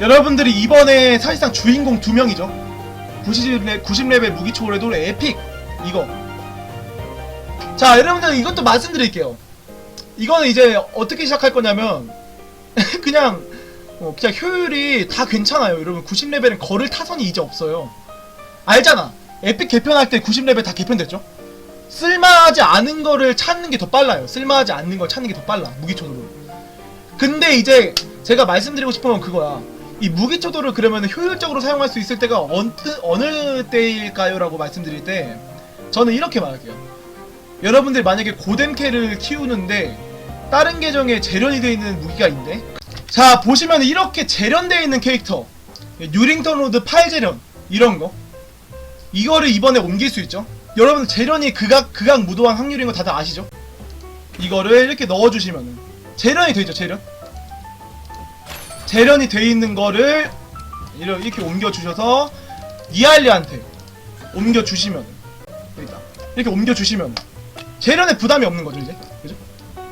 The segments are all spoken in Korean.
여러분들이 이번에 사실상 주인공 두 명이죠. 90레, 90레벨 무기 초월에도 에픽 이거. 자 여러분들 이것도 말씀드릴게요. 이거는 이제 어떻게 시작할 거냐면 그냥 어, 그냥 효율이 다 괜찮아요. 여러분 90레벨은 걸을 타선이 이제 없어요. 알잖아. 에픽 개편할 때 90레벨 다 개편됐죠? 쓸만하지 않은 거를 찾는 게 더 빨라요. 쓸만하지 않는 걸 찾는 게 더 빨라 무기초도로. 근데 이제 제가 말씀드리고 싶은 건 그거야 이 무기초도를 그러면 효율적으로 사용할 수 있을 때가 어느, 어느 때일까요? 라고 말씀드릴 때 저는 이렇게 말할게요 여러분들 만약에 고뎀캐를 키우는데 다른 계정에 재련이 되어 있는 무기가 있는데 자 보시면 이렇게 재련되어 있는 캐릭터 뉴링턴 로드 8재련 이런 거 이거를 이번에 옮길 수 있죠 여러분 재련이 극악 극악 무도한 확률인 거 다들 아시죠? 이거를 이렇게 넣어주시면은 재련이 되죠 재련 재련이 돼 있는 거를 이렇게 옮겨주셔서 니알리한테 옮겨주시면 여기다. 이렇게 옮겨주시면 재련에 부담이 없는 거죠 이제? 그죠?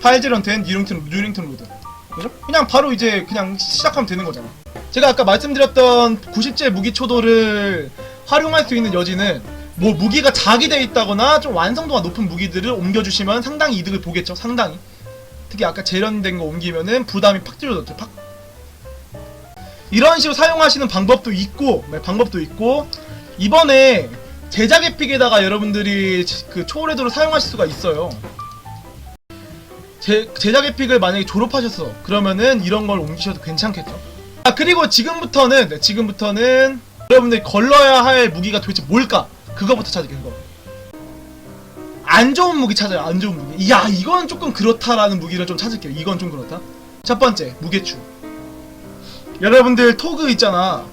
파일재련 된 뉴링턴 뉴링턴 로드. 그죠? 그냥 바로 이제 그냥 시작하면 되는 거잖아. 제가 아까 말씀드렸던 90제 무기 초도를 활용할 수 있는 여지는 뭐 무기가 자기돼 있다거나 좀 완성도가 높은 무기들을 옮겨주시면 상당히 이득을 보겠죠 상당히. 특히 아까 재련된 거 옮기면은 부담이 팍 줄어들죠 팍 이런 식으로 사용하시는 방법도 있고 네, 방법도 있고 이번에 제작 에픽에다가 여러분들이 그 초월헤드로 사용하실 수가 있어요. 제, 제작 에픽을 만약에 졸업하셨어 그러면은 이런 걸 옮기셔도 괜찮겠죠? 아 그리고 지금부터는 네, 지금부터는 여러분들이 걸러야 할 무기가 도대체 뭘까? 그거부터 찾을게요 그거. 안 좋은 무기 찾아요 안 좋은 무기. 야 이건 조금 그렇다라는 무기를 좀 찾을게요. 이건 좀 그렇다. 첫 번째 무게추 여러분들 토그 있잖아.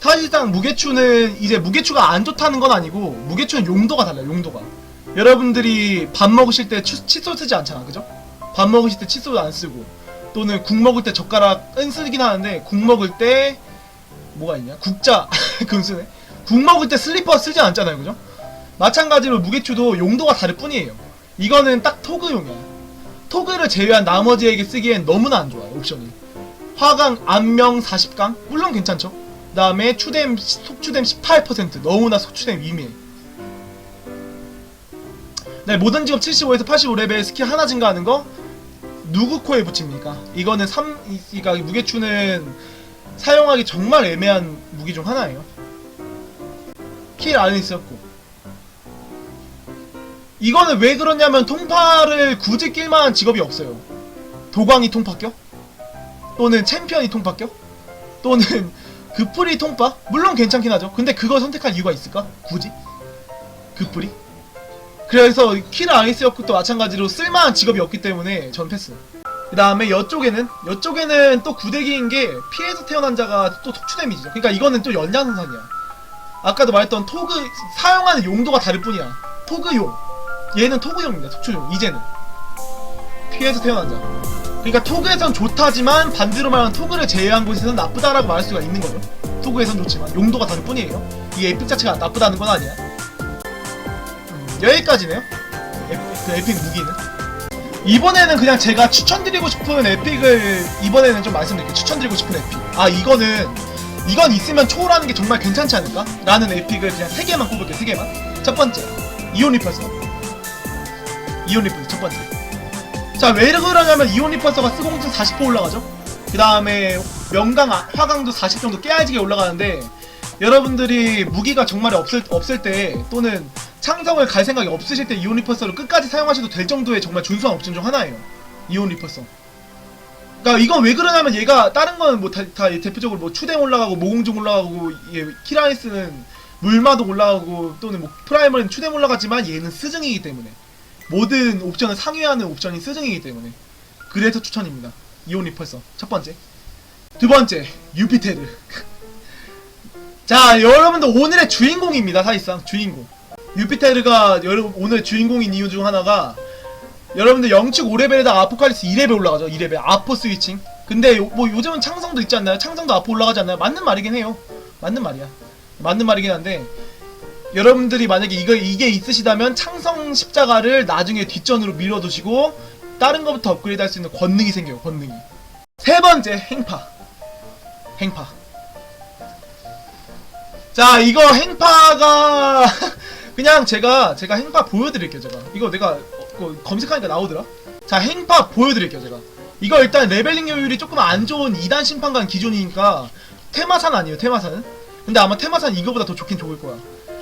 사실상 무게추는 이제 무게추가 안 좋다는 건 아니고 무게추는 용도가 달라요 용도가. 여러분들이 밥 먹으실 때 추- 칫솔 쓰지 않잖아 그죠? 밥 먹으실 때 칫솔 안 쓰고 또는 국 먹을 때 젓가락은 쓰긴 하는데 국 먹을 때 뭐가 있냐? 국자. 그건 쓰네. 국 먹을 때 슬리퍼 쓰지 않잖아요 그죠? 마찬가지로 무게추도 용도가 다를 뿐이에요. 이거는 딱 토그용이야. 토그를 제외한 나머지에게 쓰기엔 너무나 안 좋아요 옵션이 화강 안명 40강? 물론 괜찮죠. 그 다음에 추뎀 속추뎀 18% 너무나 속추뎀 위미해 네 모든 직업 75에서 85레벨 스킬 하나 증가하는 거 누구 코에 붙입니까? 이거는 3 이- 그러니까 무게추는 사용하기 정말 애매한 무기 중 하나예요. 킬 안에 있었고. 이거는 왜 그러냐면 통파를 굳이 낄만한 직업이 없어요. 도광이 통파 껴? 또는 챔피언이 껴? 또는 그풀이 통파? 물론 괜찮긴 하죠 근데 그걸 선택할 이유가 있을까? 굳이? 그풀이? 그래서 킬 아이스였고 또 마찬가지로 쓸만한 직업이 없기 때문에 전 패스 그 다음에 이쪽에는 이쪽에는 또 구대기인 게 피해서 태어난 자가 또 속추 데미지죠 그러니까 이거는 또 연장선상이야 아까도 말했던 토그 사용하는 용도가 다를 뿐이야 토그용 얘는 토그용입니다 속추용 이제는 피해서 태어난 자 그러니까 토그에선 좋다지만 반대로 말하면 토그를 제외한 곳에서는 나쁘다라고 말할 수가 있는 거죠. 토그에선 좋지만 용도가 다를 뿐이에요. 이 에픽 자체가 나쁘다는 건 아니야. 음, 여기까지네요. 에픽, 그 에픽 무기는. 이번에는 그냥 제가 추천드리고 싶은 에픽을 이번에는 좀 말씀드릴게요. 추천드리고 싶은 에픽. 아 이거는 이건 있으면 초월하는 게 정말 괜찮지 않을까? 라는 에픽을 그냥 3개만 꼽을게요. 3개만. 첫 번째 이온리펄서 이온리펄서 첫 번째 자 왜 그러냐면 이온리펄서가 스공증 40% 올라가죠? 그 다음에 명강 아- 화강도 40 정도 깨야지게 올라가는데 여러분들이 무기가 정말 없을, 없을 때 또는 창성을 갈 생각이 없으실 때 이온 리퍼서를 끝까지 사용하셔도 될 정도의 정말 준수한 옵션 중 하나예요. 이온 리퍼서 그러니까 이건 왜 그러냐면 얘가 다른 건뭐다 대표적으로 뭐 추뎀 올라가고 모공중 올라가고 얘 키라이스는 물마도 올라가고 또는 뭐 프라이머는 추뎀 올라가지만 얘는 스증이기 때문에 모든 옵션을 상회하는 옵션이 스증이기 때문에 그래서 추천입니다. 이온 리퍼서. 첫 번째. 두 번째 유피테르. 자 여러분들 오늘의 주인공입니다 사실상. 주인공. 유피테르가 여러분 오늘 주인공인 이유 중 하나가 여러분들 영축 5레벨에다 아포칼리스 2레벨 올라가죠 2레벨. 아포 스위칭. 근데 요, 뭐 요즘은 창성도 있지 않나요? 창성도 아포 올라가지 않나요? 맞는 말이긴 해요. 맞는 말이야. 맞는 말이긴 한데 여러분들이 만약에 이거 이게 있으시다면 창성 십자가를 나중에 뒷전으로 밀어두시고 다른 것부터 업그레이드 할 수 있는 권능이 생겨요 권능이 세 번째 행파 행파. 자, 이거 행파가 그냥 제가 제가 행파 보여드릴게요. 제가 이거 내가 어, 그거 검색하니까 나오더라. 자, 행파 보여드릴게요. 제가 이거 일단 레벨링 효율이 조금 안 좋은 2단 심판관 기준이니까 테마산 아니에요. 테마산은. 근데 아마 테마산 이거보다 더 좋긴 좋을 거야.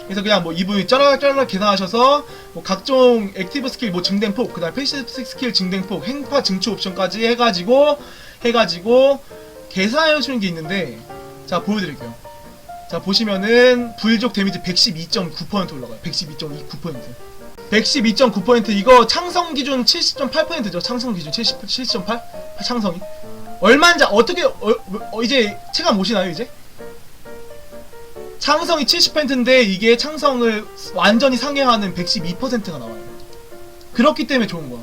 그래서 그냥 뭐 이분 짜라짜라 계산하셔서 뭐 각종 액티브 스킬 뭐 증den폭 그다음 패시브 스킬 증den폭 행파 증축 옵션까지 해가지고 해가지고 계산해 주는 게 있는데 자 보여드릴게요. 자 보시면은 불족 데미지 112.9% 올라가요. 112.29% 112.9% 이거 창성 기준 70.8%죠. 창성 기준 70, 70.8 창성이? 얼마인지 어떻게 어, 어, 이제 체감 오시나요 이제 창성이 70%인데 이게 창성을 완전히 상회하는 112%가 나와요. 그렇기 때문에 좋은 거야.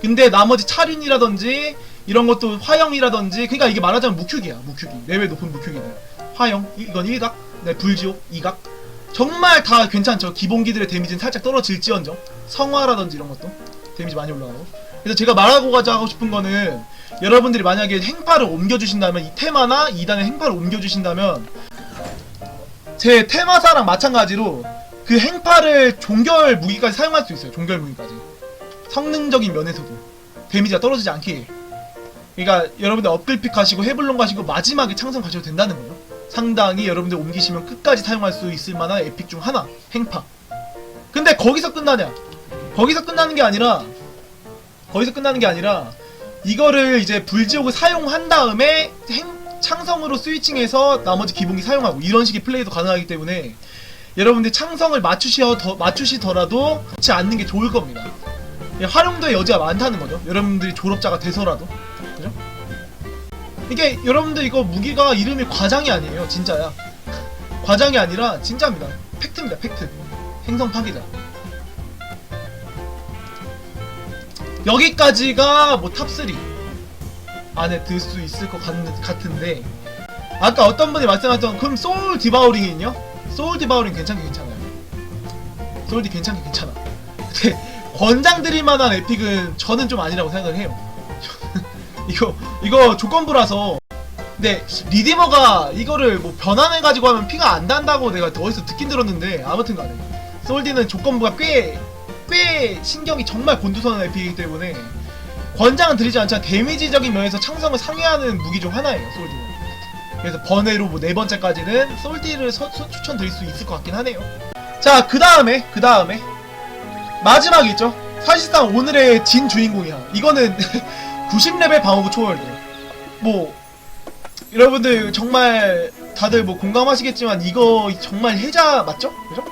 근데 나머지 차륜이라든지 이런 것도 화형이라든지 그러니까 이게 말하자면 무큐기야 무큐기. 레벨 높은 무큐기들. 화형 이- 이건 1각 네 불지옥 2각. 정말 다 괜찮죠. 기본기들의 데미지는 살짝 떨어질지언정. 성화라든지 이런 것도 데미지 많이 올라가고. 그래서 제가 말하고 가자 하고 싶은 거는 여러분들이 만약에 행파를 옮겨주신다면 이 테마나 2단의 행파를 옮겨주신다면 제 테마사랑 마찬가지로 그 행파를 종결 무기까지 사용할 수 있어요. 종결 무기까지. 성능적인 면에서도 데미지가 떨어지지 않게. 그러니까 여러분들 업글픽 하시고 해블론 가시고 마지막에 창성 가셔도 된다는 거죠. 상당히 여러분들 옮기시면 끝까지 사용할 수 있을 만한 에픽 중 하나. 행파. 근데 거기서 끝나냐? 거기서 끝나는 게 아니라 거기서 끝나는 게 아니라 이거를 이제 불지옥을 사용한 다음에 행, 창성으로 스위칭해서 나머지 기본기 사용하고 이런 식의 플레이도 가능하기 때문에 여러분들 창성을 맞추시어 더, 맞추시더라도 그렇지 않는 게 좋을 겁니다. 예, 활용도의 여지가 많다는 거죠. 여러분들이 졸업자가 돼서라도 그죠? 이게 여러분들 이거 무기가 이름이 과장이 아니에요. 진짜야. 과장이 아니라 진짜입니다. 팩트입니다. 팩트. 행성 파괴자. 여기까지가 뭐 탑3 안에 들 수 있을 것 같, 같은데. 아까 어떤 분이 말씀하셨던 그럼 소울 디바우링은요? 소울 디바우링 괜찮게 괜찮아요. 소울 디 괜찮게 괜찮아. 근데 권장 드릴 만한 에픽은 저는 좀 아니라고 생각을 해요. 이거 이거 조건부라서. 근데 리디머가 이거를 뭐 변환해 가지고 하면 피가 안 단다고 내가 어디서 듣긴 들었는데 아무튼 간에. 소울디는 조건부가 꽤 꽤 신경이 정말 곤두서는 에픽이기 때문에 권장은 드리지 않지만 데미지적인 면에서 창성을 상회하는 무기 중 하나예요 솔디는. 그래서 번외로 뭐 네 번째까지는 솔디를 서- 서- 추천드릴 수 있을 것 같긴 하네요. 자 그 다음에 그 다음에 마지막 있죠? 사실상 오늘의 진 주인공이야. 이거는 90레벨 방어구 초월드 뭐 여러분들 정말 다들 뭐 공감하시겠지만 이거 정말 해자 맞죠? 그죠?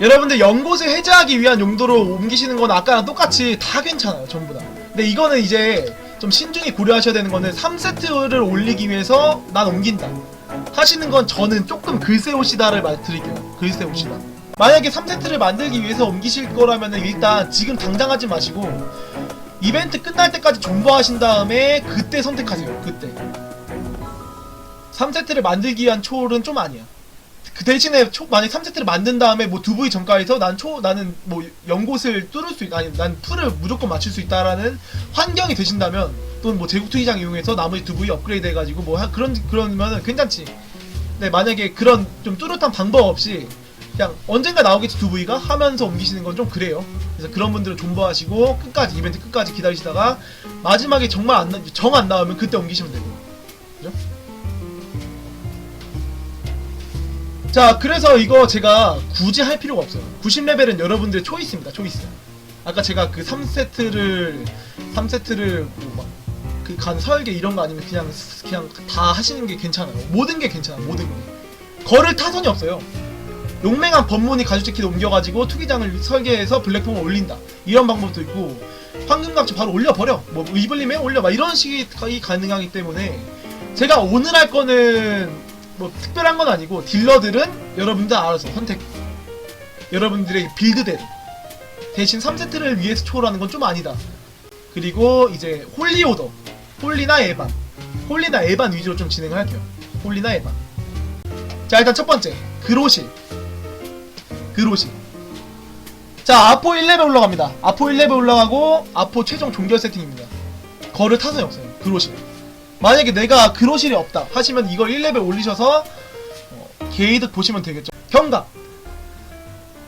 여러분들 연곳을 해제하기 위한 용도로 옮기시는 건 아까랑 똑같이 다 괜찮아요 전부 다 근데 이거는 이제 좀 신중히 고려하셔야 되는 거는 3세트를 올리기 위해서 난 옮긴다. 하시는 건 저는 조금 글쎄오시다를 말드릴게요. 글쎄오시다. 만약에 3세트를 만들기 위해서 옮기실 거라면 일단 지금 당장 하지 마시고 이벤트 끝날 때까지 존버하신 다음에 그때 선택하세요. 그때. 3세트를 만들기 위한 초월은 좀 아니야 그 대신에 초, 만약 3세트를 만든 다음에 뭐 두부이 정가에서 난 초, 나는 뭐 연곳을 뚫을 수 있, 아니, 난 풀을 무조건 맞출 수 있다라는 환경이 되신다면 또는 뭐 제국 투기장 이용해서 나머지 두부이 업그레이드 해가지고 뭐 하- 그런, 그러면은 괜찮지. 근데 만약에 그런 좀 뚜렷한 방법 없이 그냥 언젠가 나오겠지 두부이가 하면서 옮기시는 건 좀 그래요. 그래서 그런 분들은 존버하시고 끝까지 이벤트 끝까지 기다리시다가 마지막에 정말 안, 정 안 나오면 그때 옮기시면. 그 자 그래서 이거 제가 굳이 할 필요가 없어요. 90레벨은 여러분들의 초이스입니다 초이스. 아까 제가 그 3세트를 3세트를 뭐막그 간 설계 이런 거 아니면 그냥 그냥 다 하시는 게 괜찮아요. 모든 게 괜찮아 모든 게. 거를 타선이 없어요. 용맹한 법문이 가죽재킷 옮겨가지고 투기장을 설계해서 블랙폼을 올린다. 이런 방법도 있고 황금갑주 바로 올려버려. 뭐 이블림에 올려 막 이런 식이 가능하기 때문에 제가 오늘 할 거는 뭐 특별한 건 아니고 딜러들은 여러분들 알아서 선택 여러분들의 빌드대로 대신 3세트를 위해서 초월하는 건 좀 아니다. 그리고 이제 홀리 오더 홀리나 에반 홀리나 에반 위주로 좀 진행을 할게요. 홀리나 에반. 자 일단 첫 번째 그로시. 그로시. 자 아포 1레벨 올라갑니다. 아포 1레벨 올라가고 아포 최종 종결 세팅입니다. 거를 타선이 없어요. 그로시 만약에 내가 그로실이 없다 하시면 이걸 1레벨 올리셔서 어, 게이득 보시면 되겠죠. 경갑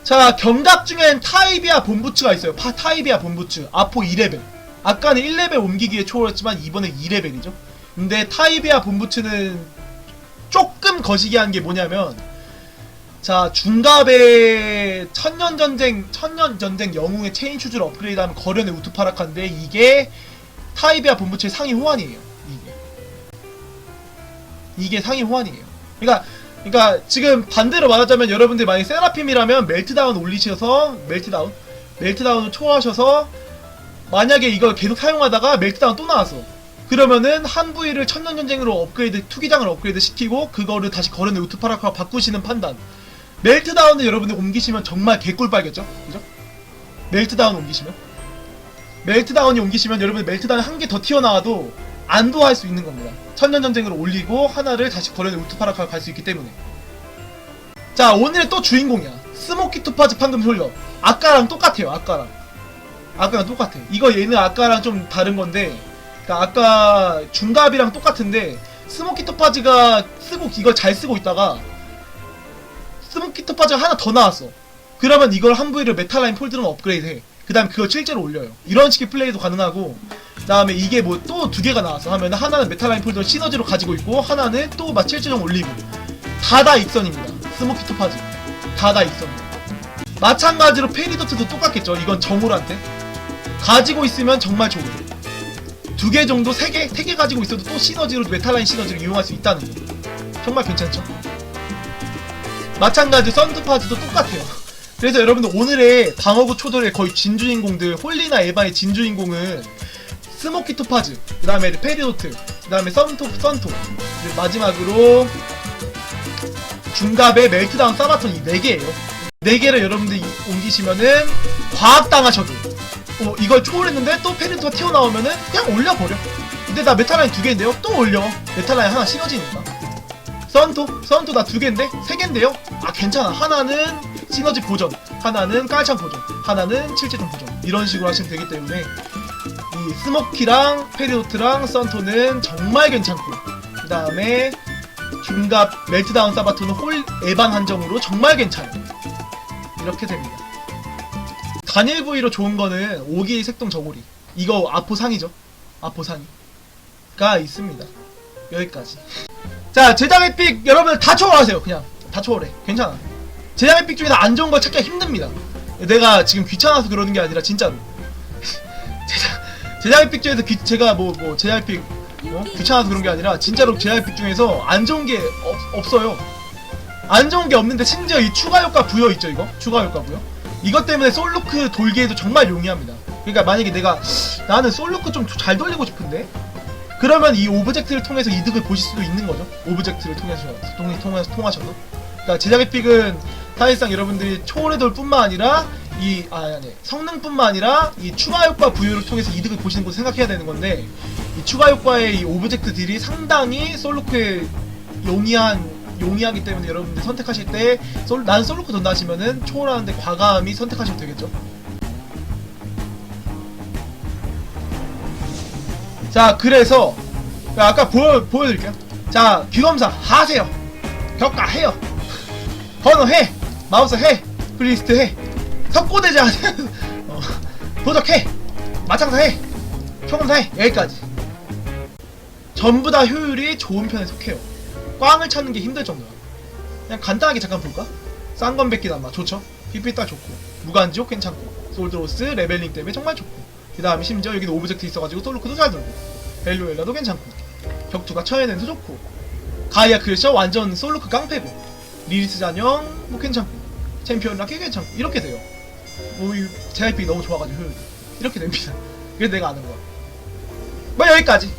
자 경갑 중엔 타이비아 본부츠가 있어요. 파 타이비아 본부츠. 아포 2레벨. 아까는 1레벨 옮기기에 초월했지만 이번에 2레벨이죠. 근데 타이비아 본부츠는 조금 거시기한 게 뭐냐면 자 중갑의 천년전쟁 천년전쟁 영웅의 체인 슈즈를 업그레이드하면 거련의 우투파라카인데 이게 타이비아 본부츠의 상위 호환이에요 이게 상위 호환이에요. 그러니까 그러니까 지금 반대로 말하자면 여러분들 만약 세라핌이라면 멜트다운 올리셔서 멜트다운 멜트다운을 초월하셔서 만약에 이걸 계속 사용하다가 멜트다운 또 나왔어 그러면은 한 부위를 천년전쟁으로 업그레이드 투기장을 업그레이드 시키고 그거를 다시 거련의 우투파라카로 바꾸시는 판단. 멜트다운을 여러분들 옮기시면 정말 개꿀 빨겠죠? 그죠? 멜트다운 옮기시면? 멜트다운이 옮기시면 여러분들 멜트다운 한 개 더 튀어나와도 안도할 수 있는 겁니다. 천년 전쟁으로 올리고 하나를 다시 거련의 우투파라카로 갈 수 있기 때문에. 자 오늘의 또 주인공이야. 스모키 투파즈 판금 솔려 아까랑 똑같아요 아까랑. 아까랑 똑같아 이거 얘는 아까랑 좀 다른 건데 그러니까 아까 중갑이랑 똑같은데 스모키 토파즈가 쓰고 이걸 잘 쓰고 있다가 스모키 토파즈가 하나 더 나왔어. 그러면 이걸 한 부위를 메탈라인 폴드로 업그레이드 해 그 다음에 그걸 실제로 올려요. 이런 식의 플레이도 가능하고 그 다음에 이게 뭐 또 두 개가 나왔어. 하면 하나는 메탈라인 폴드를 시너지로 가지고 있고 하나는 또막 실제적 올리고 다다 익선입니다. 스모키 토 파즈 다다 익선. 마찬가지로 페리도트도 똑같겠죠. 이건 정울한테 가지고 있으면 정말 좋은 두 개 정도 세 개, 세 개 가지고 있어도 또 시너지로 메탈라인 시너지를 이용할 수 있다는 거. 정말 괜찮죠? 마찬가지 썬드 파즈도 똑같아요. 그래서 여러분들 오늘의 방어구 초돌의 거의 진주인공들 홀리나 에바의 진주인공은 스모키 토파즈, 그 다음에 페리도트, 그 다음에 썬토, 그리고 마지막으로 중갑의 멜트다운 사바톤 이 4개예요. 4개를 여러분들이 옮기시면은 과학당하셔도 어, 이걸 초월했는데 또 페리토가 튀어나오면은 그냥 올려버려. 근데 나 메탈라인 두 개인데요? 또 올려. 메탈라인 하나 시너지니까. 썬토? 썬토 나 두 개인데? 세 개인데요? 아, 괜찮아. 하나는 시너지 보전, 하나는 깔창 보전, 하나는 칠체종 보전. 이런 식으로 하시면 되기 때문에 이 스모키랑 페리도트랑 썬토는 정말 괜찮고 그 다음에 중갑 멜트다운 사바토는 홀 에반 한정으로 정말 괜찮아요. 이렇게 됩니다. 단일 부위로 좋은 거는 오기 색동 저고리. 이거 아포 상이죠? 아포 상이가 있습니다. 여기까지. 자 제작의 픽 여러분들 다 초월하세요 그냥. 다 초월해. 괜찮아. 제작의 픽 중에 서 안 좋은 거 찾기가 힘듭니다. 내가 지금 귀찮아서 그러는 게 아니라 진짜로 픽 중에서 귀, 제가 뭐뭐픽 어? 귀찮아서 그런 게 아니라 진짜로 픽 중에서 안 좋은 게 없, 없어요 안 좋은 게 없는데 심지어 이 추가 효과 부여 있죠 이거 추가 효과 부여 이것 때문에 솔루크 돌기에도 정말 용이합니다. 그러니까 만약에 내가 나는 솔루크 좀 잘 돌리고 싶은데 그러면 이 오브젝트를 통해서 이득을 보실 수도 있는 거죠. 오브젝트를 통해서 통, 통해서 통하셔도. 그러니까 제작의 픽은 사실상 여러분들이 초월의 돌뿐만 아니라 이 아, 아니 성능뿐만 아니라 이 추가 효과 부여를 통해서 이득을 보시는 것을 생각해야 되는 건데 이 추가 효과의 이 오브젝트들이 상당히 솔루크에 용이한 용이하기 때문에 여러분들 선택하실 때 솔, 난 솔루크 던다 하시면은 초월하는데 과감히 선택하시면 되겠죠. 자, 그래서 자, 아까 보여 보여드릴게요. 자, 귀검사 하세요. 격가 해요. 번호 해. 마우스 해. 플리스트 해. 석고대자. 어, 도적해. 마창사 해. 총검사 해. 여기까지. 전부 다 효율이 좋은 편에 속해요. 꽝을 찾는 게 힘들 정도야. 그냥 간단하게 잠깐 볼까? 싼건 뱉기 남마 좋죠? PP 딱 좋고 무간지옥 괜찮고 솔드로스 레벨링 때문에 정말 좋고 그 다음에 심지어 여기도 오브젝트 있어가지고 솔루크도 잘 돌고 벨루엘라도 괜찮고 격투가 처해낸도 좋고 가이아 크리셔 완전 솔루크 깡패고 리리스 잔영 뭐 괜찮고 챔피언 라켓 괜찮고 이렇게 돼요 뭐 제이픽이 너무 좋아가지고 이렇게 됩니다. 그래서 내가 아는 거야. 뭐 여기까지